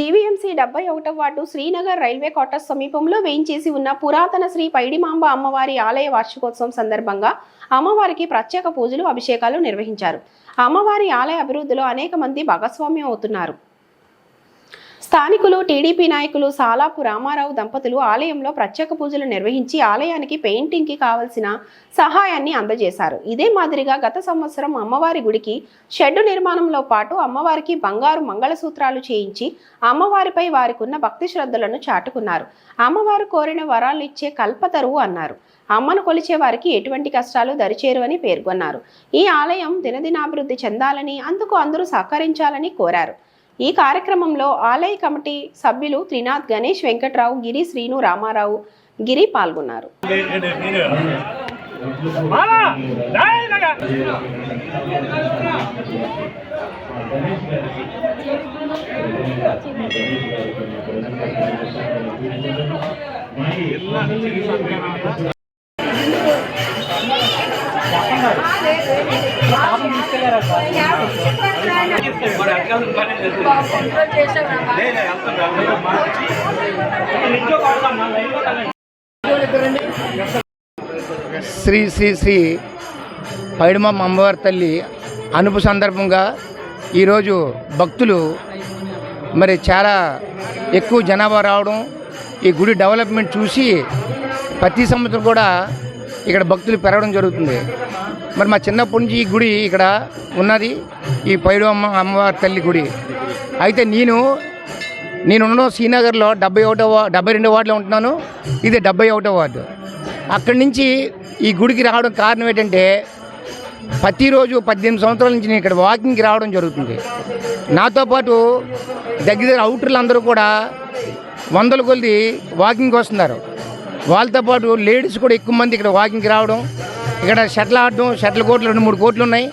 GVMC డెబ్బై ఒకటవ ward Srinagar railway quarters సమీపంలో వేయించేసి ఉన్న పురాతన శ్రీ పైడిమాంబ అమ్మవారి ఆలయ వార్షికోత్సవం సందర్భంగా అమ్మవారికి ప్రత్యేక పూజలు అభిషేకాలు నిర్వహించారు. అమ్మవారి ఆలయ అభివృద్ధిలో అనేక మంది భాగస్వామ్యం అవుతున్నారు. స్థానికులు టీడీపీ నాయకులు సాలాపు రామారావు దంపతులు ఆలయంలో ప్రత్యేక పూజలు నిర్వహించి ఆలయానికి పెయింటింగ్కి కావలసిన సహాయాన్ని అందజేశారు. ఇదే మాదిరిగా గత సంవత్సరం అమ్మవారి గుడికి షెడ్డు నిర్మాణంలో పాటు అమ్మవారికి బంగారు మంగళసూత్రాలు చేయించి అమ్మవారిపై వారికున్న భక్తి శ్రద్ధలను చాటుకున్నారు. అమ్మవారు కోరిన వరాలు ఇచ్చే కల్పతరువు అన్నారు. అమ్మను కొలిచే వారికి ఎటువంటి కష్టాలు దరిచేరువని పేర్కొన్నారు. ఈ ఆలయం దినదినాభివృద్ధి చెందాలని అందుకు అందరూ సహకరించాలని కోరారు. ఈ కార్యక్రమంలో ఆలయ కమిటీ సభ్యులు త్రినాథ్ గణేష్ వెంకట్రావు గిరి శ్రీను రామారావు గిరి పాల్గొన్నారు. శ్రీ శ్రీ శ్రీ పైడమమ్మ అమ్మవారి తల్లి అనుపు సందర్భంగా ఈరోజు భక్తులు మరి చాలా ఎక్కువ జనాభా రావడం ఈ గుడి డెవలప్మెంట్ చూసి ప్రతి సంవత్సరం కూడా ఇక్కడ భక్తులు పెరగడం జరుగుతుంది. మరి మా చిన్నప్పటి నుంచి ఈ గుడి ఇక్కడ ఉన్నది ఈ పైడమ్మ అమ్మవారి తల్లి గుడి. అయితే నేను నేను శ్రీనగర్లో డెబ్బై ఒకటో వా డెబ్బై రెండో వార్డులో ఉంటున్నాను. ఇది డెబ్బై ఒకటో వార్డు. అక్కడి నుంచి ఈ గుడికి రావడం కారణం ఏంటంటే ప్రతిరోజు పద్దెనిమిది సంవత్సరాల నుంచి నేను ఇక్కడ వాకింగ్కి రావడం జరుగుతుంది. నాతో పాటు దగ్గర దగ్గర అవుటర్లు అందరూ కూడా వందల కొద్ది వాకింగ్కి వస్తున్నారు. వాళ్ళతో పాటు లేడీస్ కూడా ఎక్కువ మంది ఇక్కడ వాకింగ్కి రావడం ఇక్కడ షటిల్ ఆడడం షటిల్ కోట్లు రెండు మూడు కోట్లు ఉన్నాయి.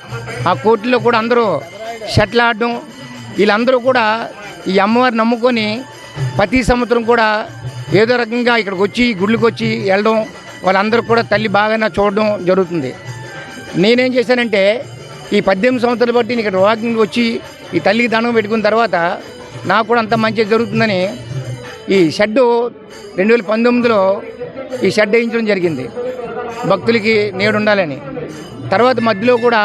ఆ కోట్లలో కూడా అందరూ షటిల్ ఆడడం వీళ్ళందరూ కూడా ఈ అమ్మవారిని నమ్ముకొని ప్రతి సంవత్సరం కూడా ఏదో రకంగా ఇక్కడికి వచ్చి గుళ్ళకి వచ్చి వెళ్ళడం వాళ్ళందరూ కూడా తల్లి బాగా చూడడం జరుగుతుంది. నేనేం చేశానంటే ఈ పద్దెనిమిది సంవత్సరాలు బట్టి ఇక్కడ వాకింగ్ వచ్చి ఈ తల్లికి దండం పెట్టుకున్న తర్వాత నాకు కూడా అంత మంచిగా జరుగుతుందని ఈ షెడ్డు రెండు వేల పంతొమ్మిదిలో ఈ షెడ్ వేయించడం జరిగింది. భక్తులకి నేడు ఉండాలని. తర్వాత మధ్యలో కూడా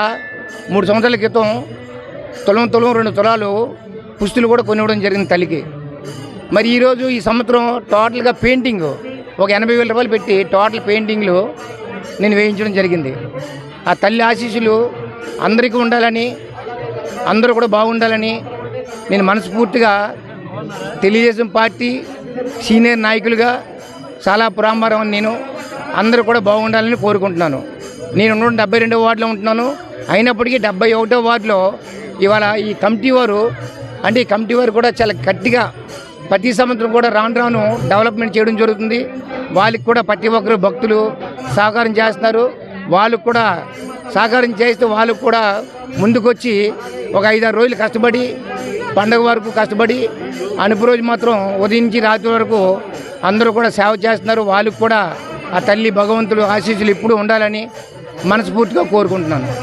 మూడు సంవత్సరాల క్రితం తులం తులం రెండు తులాలు పుస్తులు కూడా కొనివ్వడం జరిగింది తల్లికి. మరి ఈరోజు ఈ సంవత్సరం టోటల్గా పెయింటింగ్ ఒక ఎనభై వేల రూపాయలు పెట్టి టోటల్ పెయింటింగ్లు నేను వేయించడం జరిగింది. ఆ తల్లి ఆశీస్సులు అందరికీ ఉండాలని అందరూ కూడా బాగుండాలని నేను మనస్ఫూర్తిగా తెలుగుదేశం పార్టీ సీనియర్ నాయకులుగా చాలా పురాంబరం అని నేను అందరూ కూడా బాగుండాలని కోరుకుంటున్నాను. నేను నూట డెబ్బై రెండో వార్డులో ఉంటున్నాను. అయినప్పటికీ డెబ్బై ఒకటో వార్డులో ఇవాళ ఈ కమిటీ వారు అంటే ఈ కమిటీ వారు కూడా చాలా గట్టిగా ప్రతి సంవత్సరం కూడా రాను రాను డెవలప్మెంట్ చేయడం జరుగుతుంది. వాళ్ళకి కూడా ప్రతి ఒక్కరు భక్తులు సహకారం చేస్తున్నారు. వాళ్ళకు కూడా సహకారం చేస్తే వాళ్ళకు కూడా ముందుకొచ్చి ఒక ఐదారు రోజులు కష్టపడి పండగ వరకు కష్టపడి అనుపు రోజు మాత్రం ఉదయం నుంచి రాత్రి వరకు అందరూ కూడా సేవ చేస్తున్నారు. వాళ్ళకు కూడా ఆ తల్లి భగవంతుడు ఆశీస్సులు ఇప్పుడు ఉండాలని మనస్ఫూర్తిగా కోరుకుంటున్నాను.